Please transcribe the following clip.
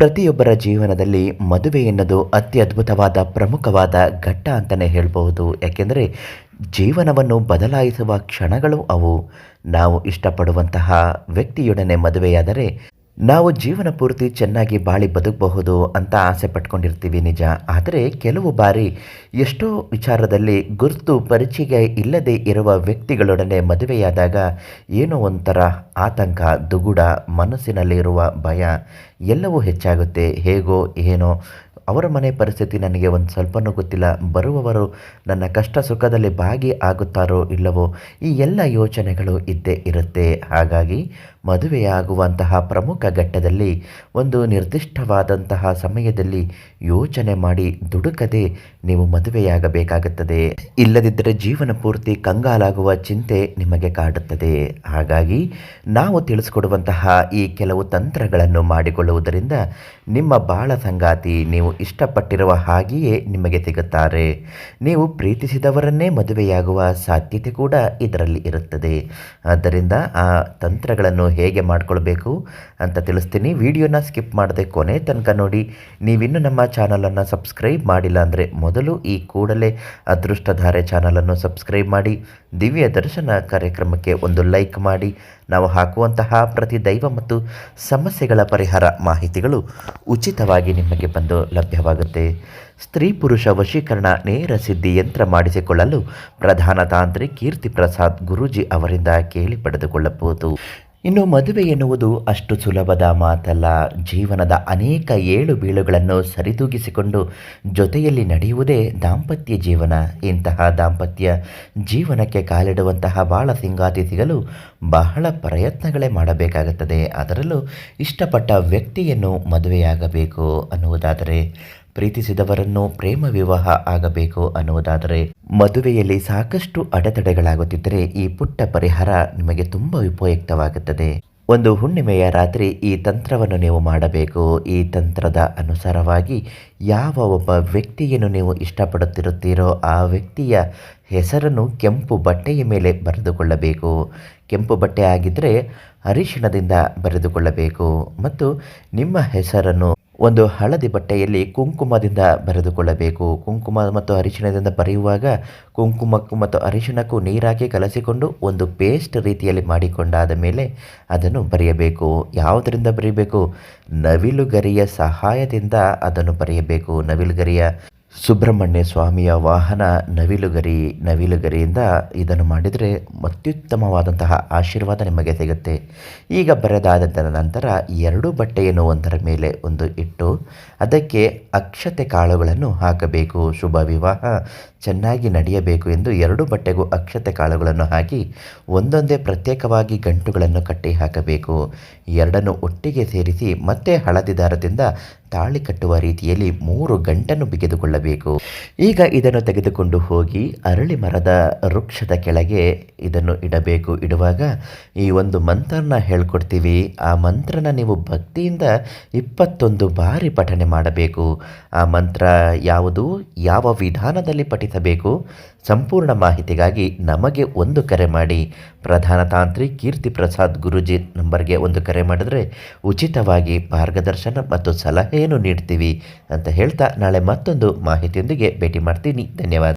ಪ್ರತಿಯೊಬ್ಬರ ಜೀವನದಲ್ಲಿ ಮದುವೆ ಎನ್ನುವುದು ಅತ್ಯದ್ಭುತವಾದ ಪ್ರಮುಖವಾದ ಘಟ್ಟ ಅಂತಲೇ ಹೇಳಬಹುದು. ಯಾಕೆಂದರೆ ಜೀವನವನ್ನು ಬದಲಾಯಿಸುವ ಕ್ಷಣಗಳು ಅವು. ನಾವು ಇಷ್ಟಪಡುವಂತಹ ವ್ಯಕ್ತಿಯೊಡನೆ ಮದುವೆಯಾದರೆ ನಾವು ಜೀವನ ಪೂರ್ತಿ ಚೆನ್ನಾಗಿ ಬಾಳಿ ಬದುಕಬಹುದು ಅಂತ ಆಸೆ ಪಟ್ಕೊಂಡಿರ್ತೀವಿ ನಿಜ. ಆದರೆ ಕೆಲವು ಬಾರಿ ಎಷ್ಟೋ ವಿಚಾರದಲ್ಲಿ ಗುರುತು ಪರಿಚಯ ಇಲ್ಲದೆ ಇರುವ ವ್ಯಕ್ತಿಗಳೊಡನೆ ಮದುವೆಯಾದಾಗ ಏನೋ ಒಂಥರ ಆತಂಕ, ದುಗುಡ, ಮನಸ್ಸಿನಲ್ಲಿರುವ ಭಯ ಎಲ್ಲವೂ ಹೆಚ್ಚಾಗುತ್ತೆ. ಹೇಗೋ, ಏನೋ ಅವರ ಮನೆ ಪರಿಸ್ಥಿತಿ ನನಗೆ ಒಂದು ಸ್ವಲ್ಪನೂ ಗೊತ್ತಿಲ್ಲ. ಬರುವವರು ನನ್ನ ಕಷ್ಟ ಸುಖದಲ್ಲಿ ಭಾಗಿ ಆಗುತ್ತಾರೋ ಇಲ್ಲವೋ, ಈ ಎಲ್ಲ ಯೋಚನೆಗಳು ಇದ್ದೇ ಇರುತ್ತೆ. ಹಾಗಾಗಿ ಮದುವೆಯಾಗುವಂತಹ ಪ್ರಮುಖ ಘಟ್ಟದಲ್ಲಿ ಒಂದು ನಿರ್ದಿಷ್ಟವಾದಂತಹ ಸಮಯದಲ್ಲಿ ಯೋಚನೆ ಮಾಡಿ ದುಡುಕದೆ ನೀವು ಮದುವೆಯಾಗಬೇಕಾಗುತ್ತದೆ. ಇಲ್ಲದಿದ್ದರೆ ಜೀವನ ಪೂರ್ತಿ ಕಂಗಾಲಾಗುವ ಚಿಂತೆ ನಿಮಗೆ ಕಾಡುತ್ತದೆ. ಹಾಗಾಗಿ ನಾವು ತಿಳಿಸ್ಕೊಡುವಂತಹ ಈ ಕೆಲವು ತಂತ್ರಗಳನ್ನು ಮಾಡಿಕೊಳ್ಳುವುದರಿಂದ ನಿಮ್ಮ ಬಾಳ ಸಂಗಾತಿ ನೀವು ಇಷ್ಟಪಟ್ಟಿರುವ ಹಾಗೆಯೇ ನಿಮಗೆ ಸಿಗುತ್ತಾರೆ. ನೀವು ಪ್ರೀತಿಸಿದವರನ್ನೇ ಮದುವೆಯಾಗುವ ಸಾಧ್ಯತೆ ಕೂಡ ಇದರಲ್ಲಿ ಇರುತ್ತದೆ. ಆದ್ದರಿಂದ ಆ ತಂತ್ರಗಳನ್ನು ಹೇಗೆ ಮಾಡಿಕೊಳ್ಬೇಕು ಅಂತ ತಿಳಿಸ್ತೀನಿ. ವಿಡಿಯೋನ ಸ್ಕಿಪ್ ಮಾಡದೆ ಕೊನೆ ತನಕ ನೋಡಿ. ನೀವಿನ್ನೂ ನಮ್ಮ ಚಾನಲನ್ನು ಸಬ್ಸ್ಕ್ರೈಬ್ ಮಾಡಿಲ್ಲ ಅಂದರೆ ಮೊದಲು ಈ ಕೂಡಲೇ ಅದೃಷ್ಟಧಾರೆ ಚಾನಲನ್ನು ಸಬ್ಸ್ಕ್ರೈಬ್ ಮಾಡಿ. ದಿವ್ಯ ದರ್ಶನ ಕಾರ್ಯಕ್ರಮಕ್ಕೆ ಒಂದು ಲೈಕ್ ಮಾಡಿ. ನಾವು ಹಾಕುವಂತಹ ಪ್ರತಿ ದೈವ ಮತ್ತು ಸಮಸ್ಯೆಗಳ ಪರಿಹಾರ ಮಾಹಿತಿಗಳು ಉಚಿತವಾಗಿ ನಿಮಗೆ ಬಂದು ಲಭ್ಯವಾಗುತ್ತೆ. ಸ್ತ್ರೀ ಪುರುಷ ವಶೀಕರಣ ನೇರ ಸಿದ್ಧಿ ಯಂತ್ರ ಮಾಡಿಸಿಕೊಳ್ಳಲು ಪ್ರಧಾನ ತಾಂತ್ರಿ ಕೀರ್ತಿ ಪ್ರಸಾದ್ ಗುರೂಜಿ ಅವರಿಂದ ಕೇಳಿ ಪಡೆದುಕೊಳ್ಳಬಹುದು. ಇನ್ನು ಮದುವೆ ಎನ್ನುವುದು ಅಷ್ಟು ಸುಲಭದ ಮಾತಲ್ಲ. ಜೀವನದ ಅನೇಕ ಏಳು ಬೀಳುಗಳನ್ನು ಸರಿದೂಗಿಸಿಕೊಂಡು ಜೊತೆಯಲ್ಲಿ ನಡೆಯುವುದೇ ದಾಂಪತ್ಯ ಜೀವನ. ಇಂತಹ ದಾಂಪತ್ಯ ಜೀವನಕ್ಕೆ ಕಾಲಿಡುವಂತಹ ಬಾಳ ಸಿಂಗಾತಿ ಸಿಗಲು ಬಹಳ ಪ್ರಯತ್ನಗಳೇ ಮಾಡಬೇಕಾಗುತ್ತದೆ. ಅದರಲ್ಲೂ ಇಷ್ಟಪಟ್ಟ ವ್ಯಕ್ತಿಯನ್ನು ಮದುವೆಯಾಗಬೇಕು ಅನ್ನುವುದಾದರೆ ಪ್ರೀತಿಸಿದವರನ್ನು ಪ್ರೇಮ ವಿವಾಹ ಆಗಬೇಕು ಅನ್ನುವುದಾದರೆ ಮದುವೆಯಲ್ಲಿ ಸಾಕಷ್ಟು ಅಡೆತಡೆಗಳಾಗುತ್ತಿದ್ದರೆ ಈ ಪುಟ್ಟ ಪರಿಹಾರ ನಿಮಗೆ ತುಂಬ ಉಪಯುಕ್ತವಾಗುತ್ತದೆ. ಒಂದು ಹುಣ್ಣಿಮೆಯ ರಾತ್ರಿ ಈ ತಂತ್ರವನ್ನು ನೀವು ಮಾಡಬೇಕು. ಈ ತಂತ್ರದ ಅನುಸಾರವಾಗಿ ಯಾವ ಒಬ್ಬ ವ್ಯಕ್ತಿಯನ್ನು ನೀವು ಇಷ್ಟಪಡುತ್ತಿರುತ್ತೀರೋ ಆ ವ್ಯಕ್ತಿಯ ಹೆಸರನ್ನು ಕೆಂಪು ಬಟ್ಟೆಯ ಮೇಲೆ ಬರೆದುಕೊಳ್ಳಬೇಕು. ಕೆಂಪು ಬಟ್ಟೆ ಆಗಿದ್ದರೆ ಅರಿಶಿಣದಿಂದ ಬರೆದುಕೊಳ್ಳಬೇಕು. ಮತ್ತು ನಿಮ್ಮ ಹೆಸರನ್ನು ಒಂದು ಹಳದಿ ಬಟ್ಟೆಯಲ್ಲಿ ಕುಂಕುಮದಿಂದ ಬರೆದುಕೊಳ್ಳಬೇಕು. ಕುಂಕುಮ ಮತ್ತು ಅರಿಶಿಣದಿಂದ ಬರೆಯುವಾಗ ಕುಂಕುಮಕ್ಕೂ ಮತ್ತು ಅರಿಶಿಣಕ್ಕೂ ನೀರಾಕಿ ಕಲಸಿಕೊಂಡು ಒಂದು ಪೇಸ್ಟ್ ರೀತಿಯಲ್ಲಿ ಮಾಡಿಕೊಂಡಾದ ಮೇಲೆ ಅದನ್ನು ಬರೆಯಬೇಕು. ಯಾವುದರಿಂದ ಬರೆಯಬೇಕು? ನವಿಲುಗರಿಯ ಸಹಾಯದಿಂದ ಅದನ್ನು ಬರೆಯಬೇಕು. ನವಿಲುಗರಿಯ ಸುಬ್ರಹ್ಮಣ್ಯ ಸ್ವಾಮಿಯ ವಾಹನ ನವಿಲುಗರಿ, ನವಿಲುಗರಿಯಿಂದ ಇದನ್ನು ಮಾಡಿದರೆ ಅತ್ಯುತ್ತಮವಾದಂತಹ ಆಶೀರ್ವಾದ ನಿಮಗೆ ಸಿಗುತ್ತೆ. ಈಗ ಬರೆದಾದ ನಂತರ ಎರಡು ಬಟ್ಟೆಯನ್ನು ಒಂದರ ಮೇಲೆ ಒಂದು ಇಟ್ಟು ಅದಕ್ಕೆ ಅಕ್ಷತೆ ಕಾಳುಗಳನ್ನು ಹಾಕಬೇಕು. ಶುಭ ವಿವಾಹ. ಚೆನ್ನಾಗಿ ನಡೆಯಬೇಕು ಎಂದು ಎರಡು ಬಟ್ಟೆಗೂ ಅಕ್ಷತೆ ಕಾಳುಗಳನ್ನು ಹಾಕಿ ಒಂದೊಂದೇ ಪ್ರತ್ಯೇಕವಾಗಿ ಗಂಟುಗಳನ್ನು ಕಟ್ಟಿ ಹಾಕಬೇಕು. ಎರಡನ್ನು ಒಟ್ಟಿಗೆ ಸೇರಿಸಿ ಮತ್ತೆ ಹಳದಿ ದಾರದಿಂದ ತಾಳಿ ಕಟ್ಟುವ ರೀತಿಯಲ್ಲಿ ಮೂರು ಗಂಟನ್ನು ಬಿಗಿದುಕೊಳ್ಳಬೇಕು. ಈಗ ಇದನ್ನು ತೆಗೆದುಕೊಂಡು ಹೋಗಿ ಅರಳಿ ಮರದ ವೃಕ್ಷದ ಕೆಳಗೆ ಇದನ್ನು ಇಡಬೇಕು. ಇಡುವಾಗ ಈ ಒಂದು ಮಂತ್ರನ ಹೇಳ್ಕೊಡ್ತೀವಿ. ಆ ಮಂತ್ರನ ನೀವು ಭಕ್ತಿಯಿಂದ ಇಪ್ಪತ್ತೊಂದು ಬಾರಿ ಪಠನೆ ಮಾಡಬೇಕು. ಆ ಮಂತ್ರ ಯಾವುದು? ಯಾವ ವಿಧಾನದಲ್ಲಿ ಪಠಿಸಬೇಕು ಸಂಪೂರ್ಣ ಮಾಹಿತಿಗಾಗಿ ನಮಗೆ ಒಂದು ಕರೆ ಮಾಡಿ. ಪ್ರಧಾನ ತಾಂತ್ರಿ ಕೀರ್ತಿ ಪ್ರಸಾದ್ ಗುರುಜಿ ನಂಬರ್ಗೆ ಒಂದು ಕರೆ ಮಾಡಿದರೆ ಉಚಿತವಾಗಿ ಮಾರ್ಗದರ್ಶನ ಮತ್ತು ಸಲಹೆಯನ್ನು ನೀಡ್ತೀವಿ ಅಂತ ಹೇಳ್ತಾ ನಾಳೆ ಮತ್ತೊಂದು ಮಾಹಿತಿಯೊಂದಿಗೆ ಭೇಟಿ ಮಾಡ್ತೀನಿ. ಧನ್ಯವಾದ.